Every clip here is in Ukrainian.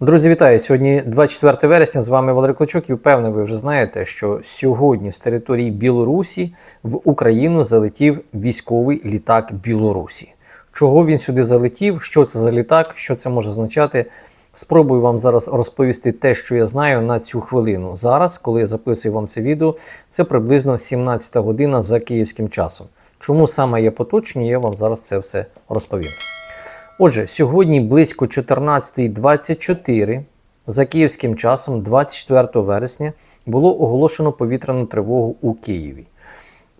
Друзі, вітаю! Сьогодні 24 вересня. З вами Валерій Клочок. І впевнений, ви вже знаєте, що сьогодні з території Білорусі в Україну залетів військовий літак Білорусі. Чого він сюди залетів? Що це за літак? Що це може означати? Спробую вам зараз розповісти те, що я знаю на цю хвилину. Зараз, коли я записую вам це відео, це приблизно 17 година за київським часом. Чому саме я поточнюю, я вам зараз це все розповім. Отже, сьогодні близько 14.24 за київським часом, 24 вересня, було оголошено повітряну тривогу у Києві.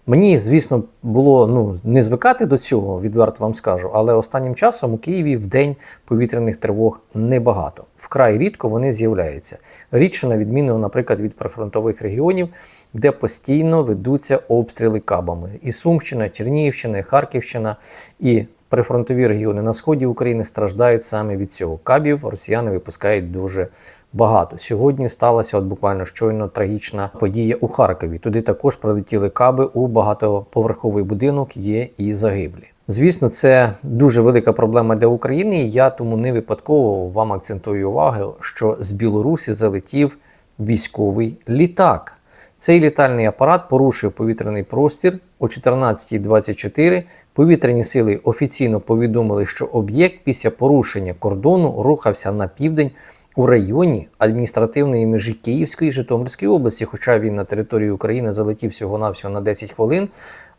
Мені, звісно, було ну, не звикати до цього, відверто вам скажу, але останнім часом у Києві в день повітряних тривог небагато. Вкрай рідко вони з'являються. Рідше, на відміну, наприклад, від прифронтових регіонів, де постійно ведуться обстріли кабами. І Сумщина, Чернігівщина, і Харківщина, і прифронтові регіони на сході України страждають саме від цього. Кабів росіяни випускають дуже багато. Сьогодні сталася от буквально щойно трагічна подія у Харкові. Туди також прилетіли каби у багатоповерховий будинок. Є і загиблі. Звісно, це дуже велика проблема для України. Я тому не випадково вам акцентую увагу, що з Білорусі залетів військовий літак. Цей літальний апарат порушив повітряний простір о 14.24. Повітряні сили офіційно повідомили, що об'єкт після порушення кордону рухався на південь у районі адміністративної межі Київської і Житомирської області, хоча він на території України залетів всього-навсього на 10 хвилин.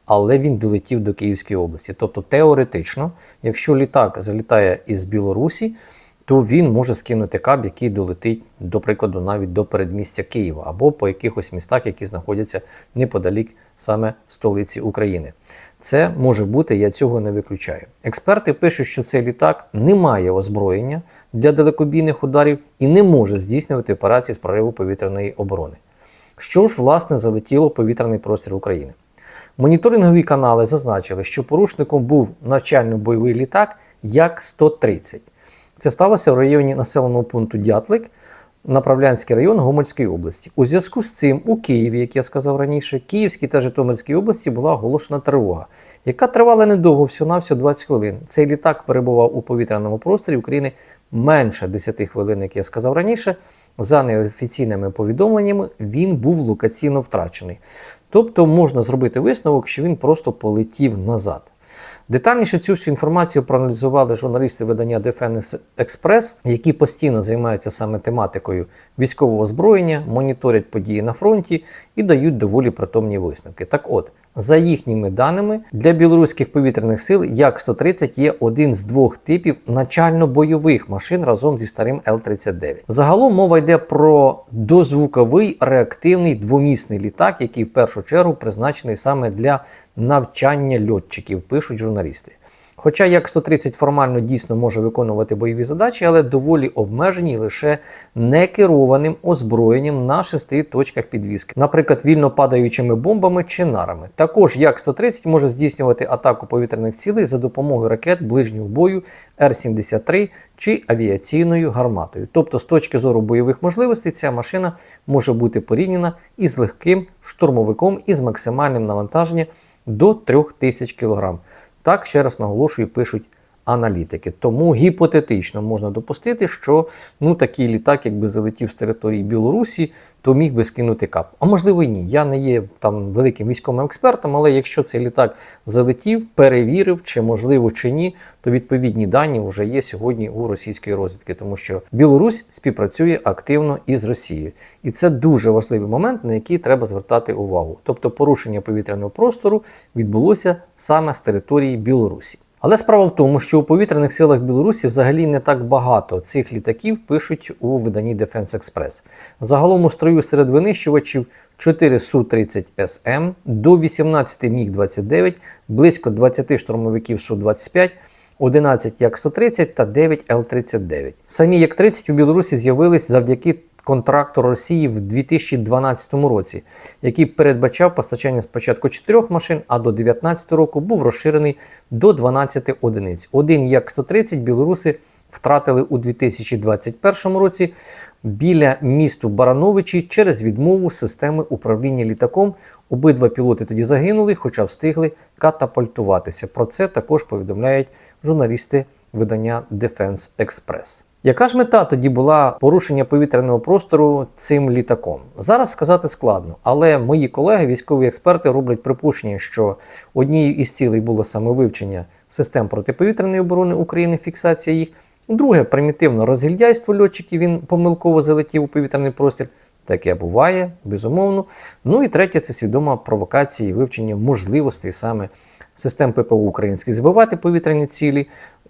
Але він долетів до Київської області. Тобто, теоретично, якщо літак залітає із Білорусі, то він може скинути каб, який долетить, до прикладу, навіть до передмістя Києва або по якихось містах, які знаходяться неподалік саме столиці України. Це може бути, я цього не виключаю. Експерти пишуть, що цей літак не має озброєння для далекобійних ударів і не може здійснювати операції з прориву повітряної оборони. Що ж, власне, залетіло повітряний простір України? Моніторингові канали зазначили, що порушником був навчально-бойовий літак Як-130. Це сталося в районі населеного пункту Дятлик, Направлянський район Гомельської області. У зв'язку з цим у Києві, як я сказав раніше, Київській та Житомирській області була оголошена тривога, яка тривала недовго, всього-навсього 20 хвилин. Цей літак перебував у повітряному просторі України менше 10 хвилин, як я сказав раніше. За неофіційними повідомленнями, він був локаційно втрачений. Тобто можна зробити висновок, що він просто полетів назад. Детальніше цю всю інформацію проаналізували журналісти видання Defense Express, які постійно займаються саме тематикою військового озброєння, моніторять події на фронті і дають доволі притомні висновки. Так от, за їхніми даними, для білоруських повітряних сил Як-130 є один з двох типів начально-бойових машин разом зі старим Л-39. Загалом мова йде про дозвуковий реактивний двомісний літак, який в першу чергу призначений саме для навчання льотчиків, пишуть журналісти. Хоча як 130 формально дійсно може виконувати бойові задачі, але доволі обмежені лише некерованим озброєнням на шести точках підвіски, наприклад, вільно падаючими бомбами чи нарами. Також як 130 може здійснювати атаку повітряних цілей за допомогою ракет ближнього бою Р-73 чи авіаційною гарматою. Тобто, з точки зору бойових можливостей, ця машина може бути порівняна із легким штурмовиком із максимальним навантаженням до 3000 кг. Так, ще раз наголошую, пишуть аналітики. Тому гіпотетично можна допустити, що ну, такий літак, якби залетів з території Білорусі, то міг би скинути кап. А можливо і ні. Я не є там великим військовим експертом, але якщо цей літак залетів, перевірив, чи можливо чи ні, то відповідні дані вже є сьогодні у російської розвідки, тому що Білорусь співпрацює активно із Росією. І це дуже важливий момент, на який треба звертати увагу. Тобто порушення повітряного простору відбулося саме з території Білорусі. Але справа в тому, що у повітряних силах Білорусі взагалі не так багато цих літаків пишуть у виданні Defense Express. Загалом у строю серед винищувачів 4 Су-30СМ, до 18 Міг-29, близько 20 штурмовиків Су-25, 11 Як-130 та 9 Л-39. Самі Як-30 у Білорусі з'явились завдяки контракту Росії в 2012 році, який передбачав постачання спочатку 4 машин, а до 2019 року був розширений до 12 одиниць. Один Як-130 білоруси втратили у 2021 році біля місту Барановичі через відмову системи управління літаком. Обидва пілоти тоді загинули, хоча встигли катапультуватися. Про це також повідомляють журналісти видання Defense Express. Яка ж мета тоді була порушення повітряного простору цим літаком? Зараз сказати складно, але мої колеги, військові експерти, роблять припущення, що однією із цілей було саме вивчення систем протиповітряної оборони України, фіксація їх. Друге, примітивно розгільдяйство льотчиків, він помилково залетів у повітряний простір. Таке буває, безумовно. Ну і третє це свідома провокація і вивчення можливостей саме систем ППО українських збивати повітряні цілі,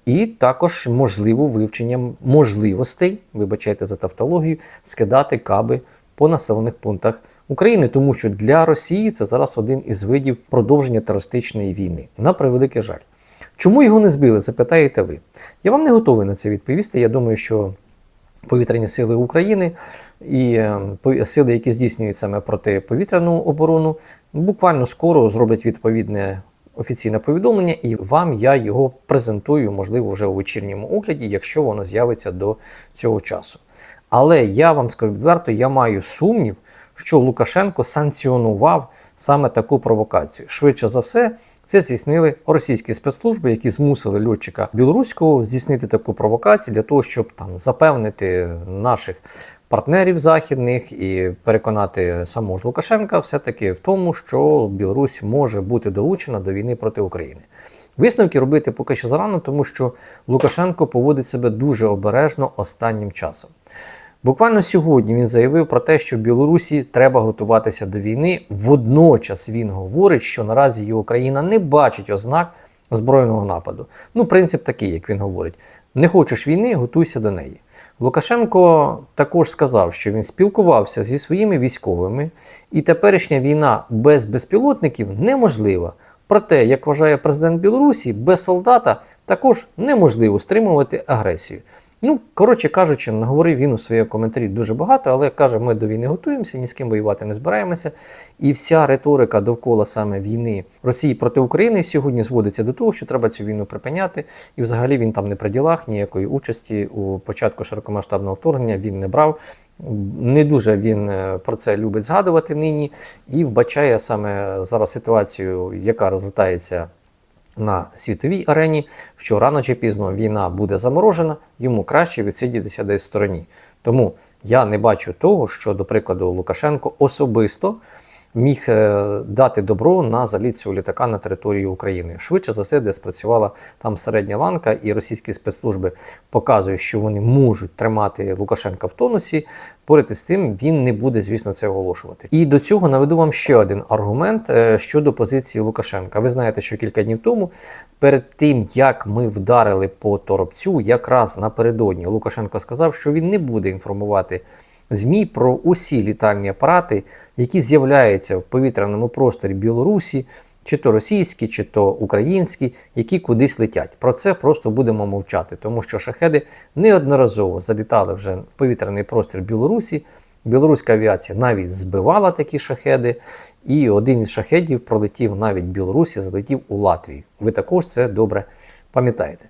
і також можливо вивчення можливостей, вибачайте за тавтологію, скидати каби по населених пунктах України, тому що для Росії це зараз один із видів продовження терористичної війни. На превеликий жаль. Чому його не збили? Запитаєте ви. Я вам не готовий на це відповісти. Я думаю, що повітряні сили України і е, сили, які здійснюють саме протиповітряну оборону, буквально скоро зроблять відповідне офіційне повідомлення, і вам я його презентую, можливо, вже у вечірньому огляді, якщо воно з'явиться до цього часу. Але я вам скажу відверто, я маю сумнів, що Лукашенко санкціонував саме таку провокацію. Швидше за все, це здійснили російські спецслужби, які змусили льотчика білоруського здійснити таку провокацію для того, щоб там запевнити наших партнерів західних і переконати самого ж Лукашенка все-таки в тому, що Білорусь може бути долучена до війни проти України. Висновки робити поки що зарано, тому що Лукашенко поводить себе дуже обережно останнім часом. Буквально сьогодні він заявив про те, що Білорусі треба готуватися до війни. Водночас він говорить, що наразі його країна не бачить ознак збройного нападу. Ну, принцип такий, як він говорить: не хочеш війни, готуйся до неї. Лукашенко також сказав, що він спілкувався зі своїми військовими, і теперішня війна без безпілотників неможлива. Проте, як вважає президент Білорусі, без солдата також неможливо стримувати агресію. Ну, коротше кажучи, наговорив він у своєму коментарі дуже багато, але каже, ми до війни готуємося, ні з ким воювати не збираємося. І вся риторика довкола саме війни Росії проти України сьогодні зводиться до того, що треба цю війну припиняти. І взагалі він там не при ділах, ніякої участі у початку широкомасштабного вторгнення він не брав. Не дуже він е, про це любить згадувати нині і вбачає саме зараз ситуацію, яка розгортається на світовій арені, що рано чи пізно війна буде заморожена, йому краще відсидітися десь в стороні. Тому я не бачу того, що, до прикладу, Лукашенко особисто міг е, дати добро на заліт цього літака на території України. Швидше за все, де спрацювала там середня ланка, і російські спецслужби показують, що вони можуть тримати Лукашенка в тонусі. Поряд із тим він не буде, звісно, це оголошувати. І до цього наведу вам ще один аргумент е, щодо позиції Лукашенка. Ви знаєте, що кілька днів тому, перед тим як ми вдарили по торопцю, якраз напередодні Лукашенко сказав, що він не буде інформувати. ЗМІ про усі літальні апарати, які з'являються в повітряному просторі Білорусі, чи то російські, чи то українські, які кудись летять. Про це просто будемо мовчати, тому що шахеди неодноразово залітали вже в повітряний простір Білорусі. Білоруська авіація навіть збивала такі шахеди, і один із шахедів пролетів навіть в Білорусі, залетів у Латвію. Ви також це добре пам'ятаєте.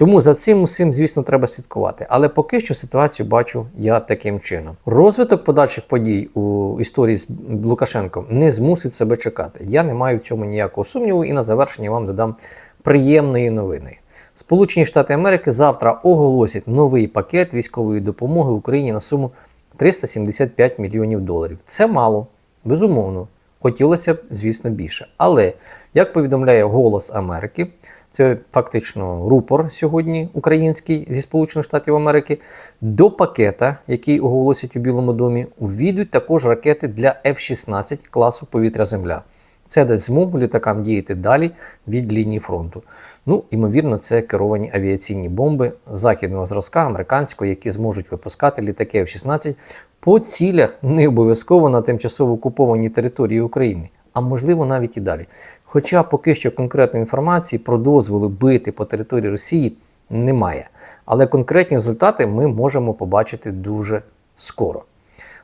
Тому за цим усім, звісно, треба слідкувати. Але поки що ситуацію бачу я таким чином. Розвиток подальших подій у історії з Лукашенком не змусить себе чекати. Я не маю в цьому ніякого сумніву, і на завершення вам додам приємної новини. Сполучені Штати Америки завтра оголосять новий пакет військової допомоги Україні на суму 375 мільйонів доларів. Це мало, безумовно. Хотілося б, звісно, більше. Але як повідомляє Голос Америки, це фактично рупор сьогодні український зі Сполучених Штатів Америки. До пакета, який оголосять у Білому домі, увійдуть також ракети для F-16 класу повітря-Земля. Це дасть змогу літакам діяти далі від лінії фронту. Ну, ймовірно, це керовані авіаційні бомби західного зразка, американського, які зможуть випускати літаки F-16 по цілях не обов'язково на тимчасово окупованій території України, а можливо навіть і далі. Хоча поки що конкретної інформації про дозволи бити по території Росії немає. Але конкретні результати ми можемо побачити дуже скоро.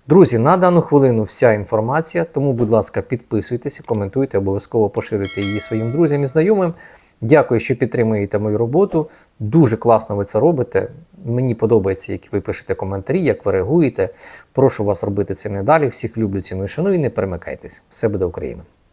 Друзі, на дану хвилину вся інформація, тому, будь ласка, підписуйтеся, коментуйте, обов'язково поширюйте її своїм друзям і знайомим. Дякую, що підтримуєте мою роботу. Дуже класно ви це робите. Мені подобається, як ви пишете коментарі, як ви реагуєте. Прошу вас робити це не далі. Всіх люблю, ціную, шаную і не перемикайтесь. Все буде Україна!